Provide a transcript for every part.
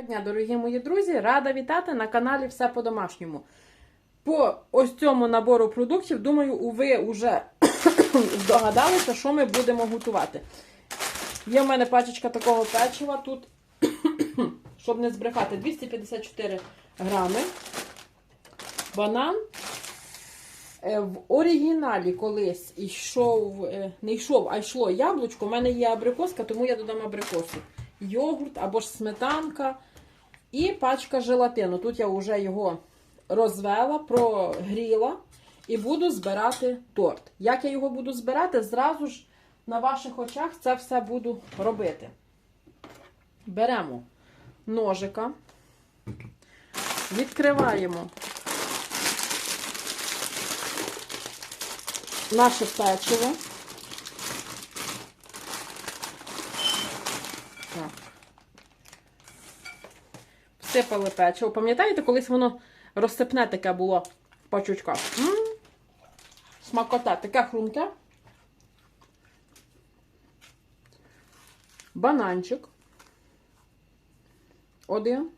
Доброго дня, дорогі мої друзі! Рада вітати на каналі Все по-домашньому. По ось цьому набору продуктів, думаю, ви вже здогадалися, що ми будемо готувати. Є в мене пачечка такого печива тут, щоб не збрехати, 254 грами. Банан. Е, В оригіналі колись йшов, е, не йшов, а йшло яблучко. У мене є абрикоска, тому я додам абрикосу. Йогурт або ж сметанка і пачка желатину. Тут я вже його розвела, прогріла і буду збирати торт. Як я його буду збирати, зразу ж на ваших очах це все буду робити. Беремо ножика, відкриваємо наше печиво. Так. Всипали печиво. Пам'ятаєте, колись воно розсипне таке було в пачучках? М? Смакота, таке хрумке. Бананчик. Один.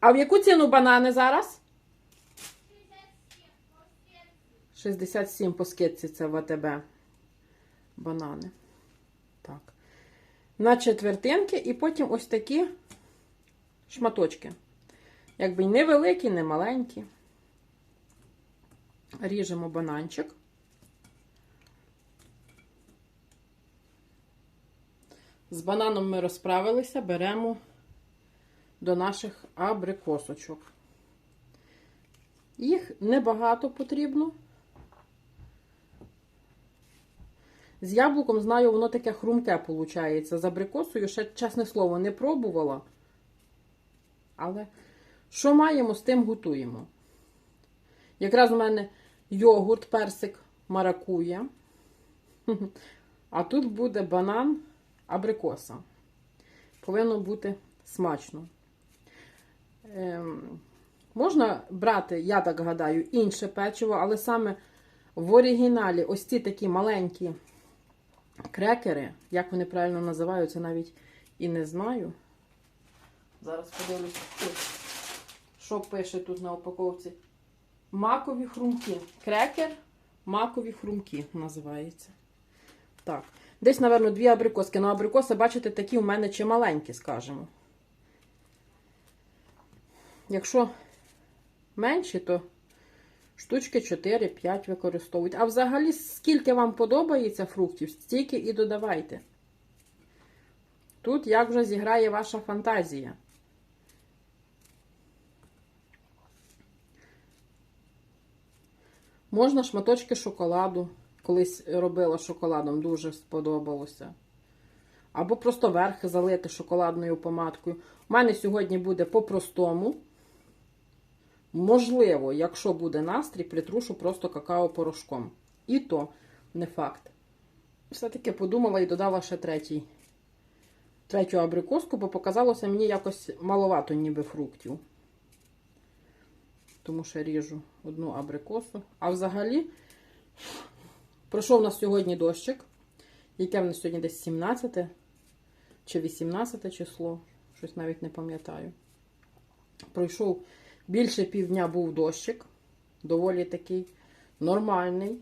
А в яку ціну банани зараз? 67 по скидці це в АТБ. Банани. Так. На четвертинки і потім ось такі шматочки. Якби не великі, не маленькі. Ріжемо бананчик. З бананом ми розправилися, беремо до наших абрикосочок. Їх небагато потрібно. З яблуком, знаю, воно таке хрумке виходить. З абрикосою ще, чесне слово, не пробувала. Але що маємо, з тим готуємо. Якраз у мене йогурт, персик, маракуя. А тут буде банан, абрикоса. Повинно бути смачно. Ем, можна брати, я так гадаю, інше печиво, але саме в оригіналі ось ці такі маленькі крекери, як вони правильно називаються, навіть і не знаю. Зараз подивлюся, що пише тут на упаковці. Макові хрумки. Крекер, макові хрумки називається. Так. Десь, напевно, дві абрикоски. Ну, абрикоси, бачите, такі у мене чималенькі, скажімо. Якщо менші, то штучки 4-5 використовують. А взагалі, скільки вам подобається фруктів, стільки і додавайте. Тут як вже зіграє ваша фантазія. Можна шматочки шоколаду. Колись робила шоколадом, дуже сподобалося. Або просто верх залити шоколадною помадкою. У мене сьогодні буде по-простому. Можливо, якщо буде настрій, притрушу просто какао-порошком. І то не факт. Все-таки подумала і додала ще третій. Третю абрикоску, бо показалося мені якось маловато ніби фруктів. Тому що ріжу одну абрикосу. А взагалі, пройшов у нас сьогодні дощик. Яке в нас сьогодні десь 17 чи 18 число, щось навіть не пам'ятаю. Пройшов більше півдня був дощик, доволі такий нормальний.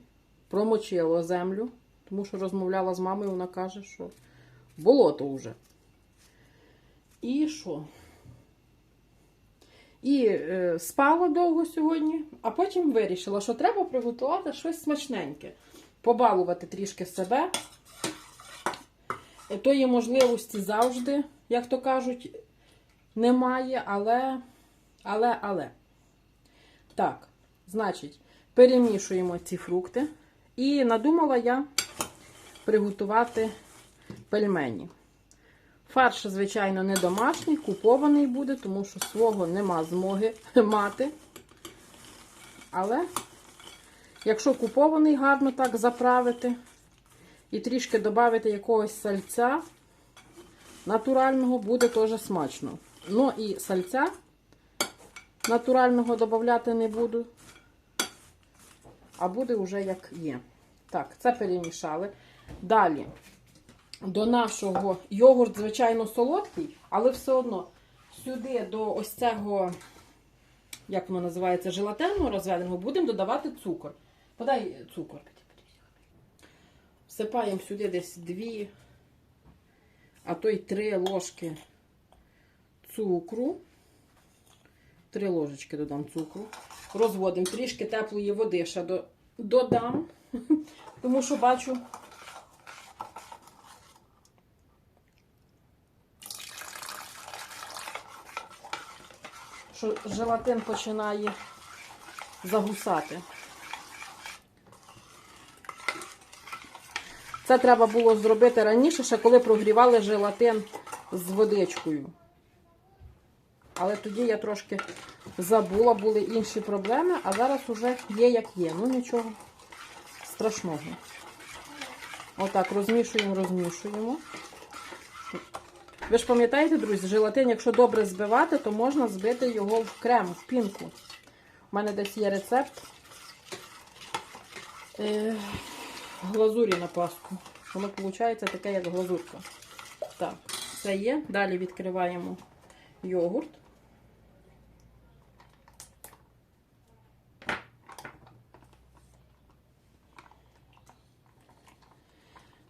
Промочила землю, тому що розмовляла з мамою, вона каже, що болото вже. І що? І е, спала довго сьогодні, а потім вирішила, що треба приготувати щось смачненьке. Побалувати трішки себе. Тої можливості завжди, як то кажуть, немає, але, але, але. Так, значить, перемішуємо ці фрукти. І надумала я приготувати пельмені. Фарш, звичайно, не домашній, купований буде, тому що свого нема змоги мати. Але, якщо купований, гарно так заправити і трішки додати якогось сальця натурального, буде теж смачно. Ну і сальця натурального додати не буду, а буде вже як є. Так, це перемішали. Далі до нашого йогурт, звичайно, солодкий, але все одно сюди до ось цього, як воно називається, желатину розведеного, будемо додавати цукор. Подай цукор. Всипаємо сюди десь дві, а то й три ложки цукру. Три ложечки додам цукру. Розводимо трішки теплої води ще до- додам, тому що бачу. Що желатин починає загусати. Це треба було зробити раніше, ще коли прогрівали желатин з водичкою. Але тоді я трошки забула, були інші проблеми, а зараз уже є як є. Ну нічого страшного. Отак, розмішуємо, розмішуємо. Ви ж пам'ятаєте, друзі, желатин, якщо добре збивати, то можна збити його в крем, в пінку. У мене десь є рецепт е, глазурі на паску. Воно виходить таке, як глазурка. Так, це є. Далі відкриваємо йогурт.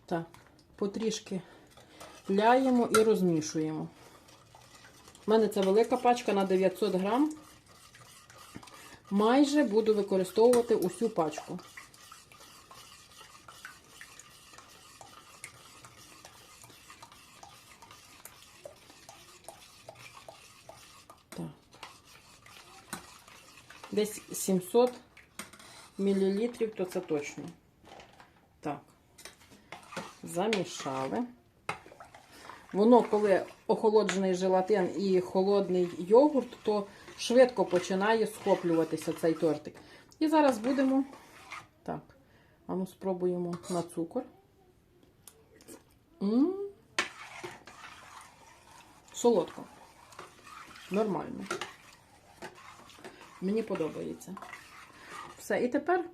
Так, потрішки ляємо і розмішуємо. У мене це велика пачка на 900 грам. Майже буду використовувати усю пачку. Так. Десь 700 мл, то це точно. Замішали. Воно, коли охолоджений желатин і холодний йогурт, то швидко починає схоплюватися цей тортик. І зараз будемо. Так, а ну спробуємо на цукор. М Солодко. Нормально. Мені подобається. Все, і тепер,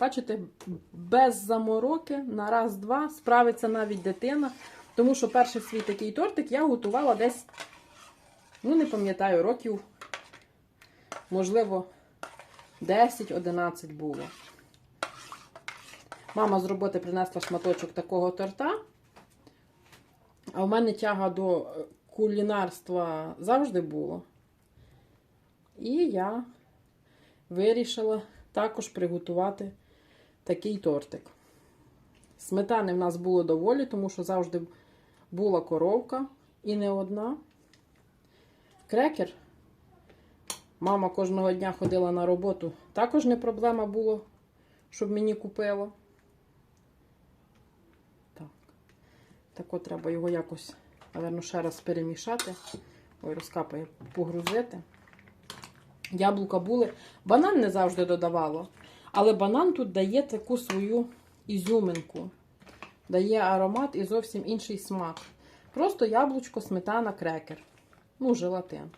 бачите, без замороки на раз-два справиться навіть дитина. Тому що перший свій такий тортик я готувала десь, ну, не пам'ятаю, років, можливо, 10-11 було. Мама з роботи принесла шматочок такого торта. А в мене тяга до кулінарства завжди було. І я вирішила також приготувати такий тортик. Сметани в нас було доволі, тому що завжди була коровка і не одна. Крекер. Мама кожного дня ходила на роботу. Також не проблема було, щоб мені купило. Так. Так от треба його якось, напевно, ще раз перемішати. Ой, розкапає, погрузити. Яблука були. Банан не завжди додавало. Але банан тут дає таку свою ізюминку. Дає аромат і зовсім інший смак. Просто яблучко, сметана, крекер. Ну, желатин.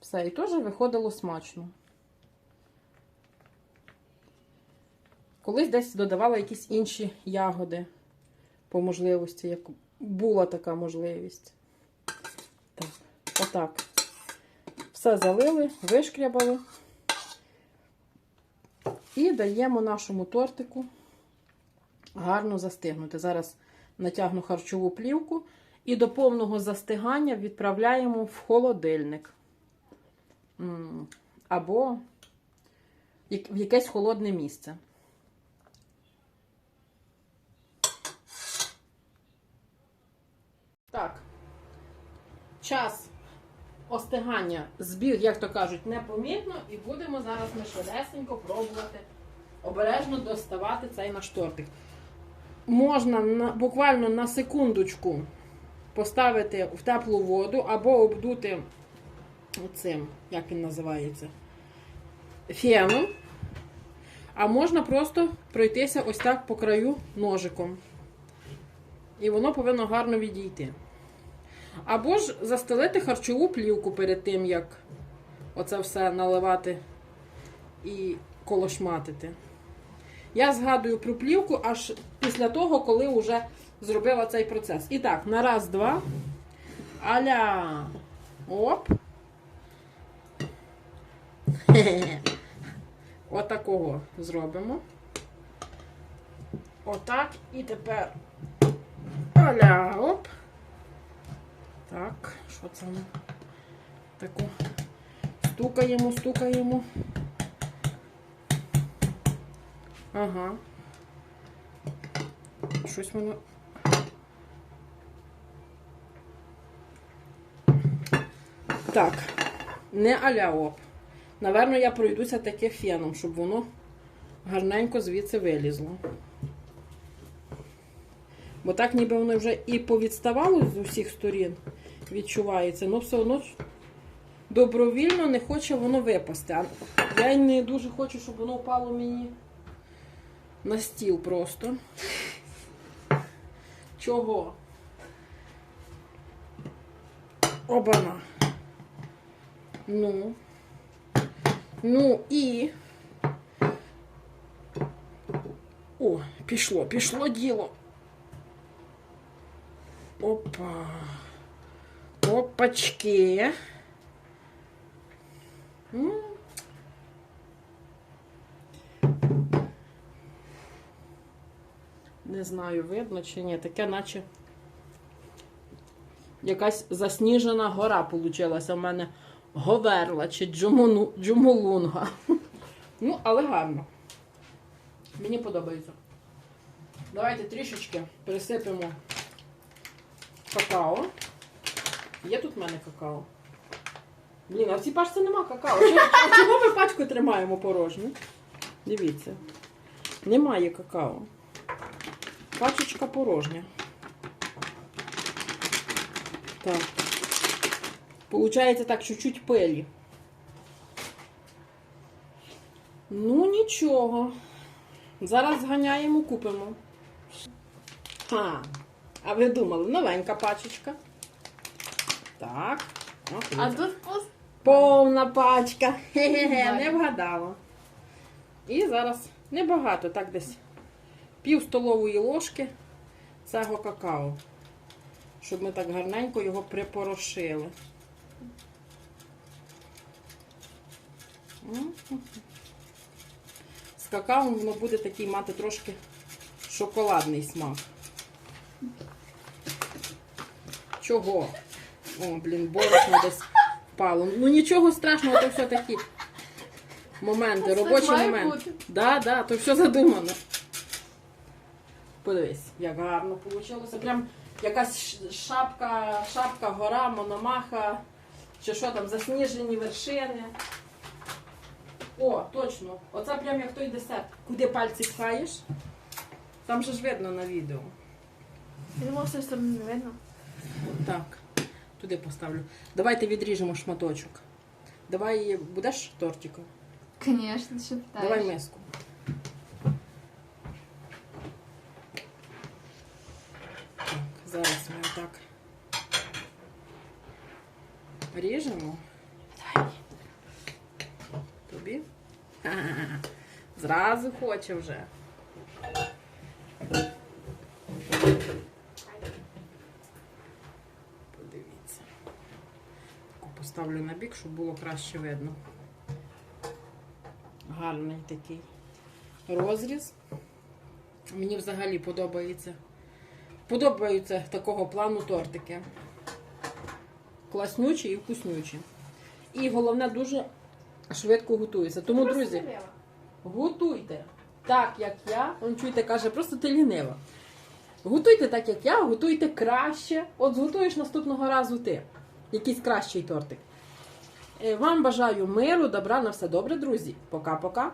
Все, і теж виходило смачно. Колись десь додавала якісь інші ягоди по можливості, як була така можливість. Так, отак. Все залили, вишкрябали. І даємо нашому тортику гарно застигнути. Зараз натягну харчову плівку і до повного застигання відправляємо в холодильник. Або в якесь холодне місце. Так. Час остигання збіг, як то кажуть, непомітно, і будемо зараз ми швидесенько пробувати обережно доставати цей наш тортик. Можна на, буквально на секундочку поставити в теплу воду або обдути цим, як він називається, феном. А можна просто пройтися ось так по краю ножиком. І воно повинно гарно відійти. Або ж застелити харчову плівку перед тим, як оце все наливати і колошматити. Я згадую про плівку аж після того, коли вже зробила цей процес. І так, на раз, два. Аля. Оп. Отакого зробимо. Отак. І тепер. Аля, оп. Так, що це ми? Таку. Стукаємо, стукаємо. Ага. Щось воно. Так, не аля оп. Наверно, я пройдуся таке феном, щоб воно гарненько звідси вилізло. Бо так ніби воно вже і повідставало з усіх сторін, відчувається, але все одно добровільно не хоче воно випасти. Я не дуже хочу, щоб воно впало мені на стіл просто. Чого? Обана. Ну. Ну і. О, пішло, пішло діло. Опа. Опачки. Не знаю, видно чи ні. Таке, наче якась засніжена гора получилася. У мене Говерла чи Джумуну, Джумулунга. Ну, але гарно. Мені подобається. Давайте трішечки присипемо какао. Є тут в мене какао? Блін, а в цій пачці нема какао. Чого, ми пачку тримаємо порожню? Дивіться. Немає какао. Пачечка порожня. Так. Получається так, чуть-чуть пелі. Ну, нічого. Зараз зганяємо, купимо. Ха. А ви думали, новенька пачечка. Так. А тут пуст. Повна пачка. Хе-хе-хе, не вгадала. І зараз небагато, так десь пів столової ложки цього какао. Щоб ми так гарненько його припорошили. З какао воно буде такий мати трошки шоколадний смак. Чого? О, блін, борошно десь впало. Ну нічого страшного, то все такі моменти, робочі моменти. Да, да, то все задумано. Подивись, як гарно вийшло. Прям якась шапка, шапка, гора, мономаха, чи що там, засніжені вершини. О, точно. Оце прям як той десерт. Куди пальці пхаєш? Там же ж видно на відео. З цієї сторони не видно. Так, туди поставлю. Давайте відріжемо шматочок. Давай будеш тортиком? Звісно, що питаєш. Давай миску. Так, зараз ми отак ріжемо. Тобі? Ха-ха-ха. Зразу хоче вже. Поставлю на бік, щоб було краще видно. Гарний такий розріз. Мені взагалі подобається. Подобаються такого плану тортики. Класнючі і вкуснючі. І головне, дуже швидко готується. Тому, друзі, готуйте так, як я. Он чуєте, каже, просто ти лінива. Готуйте так, як я, готуйте краще. От зготуєш наступного разу ти. Якийсь кращий тортик. Е, Вам бажаю миру, добра на все добре, друзі. Пока-пока.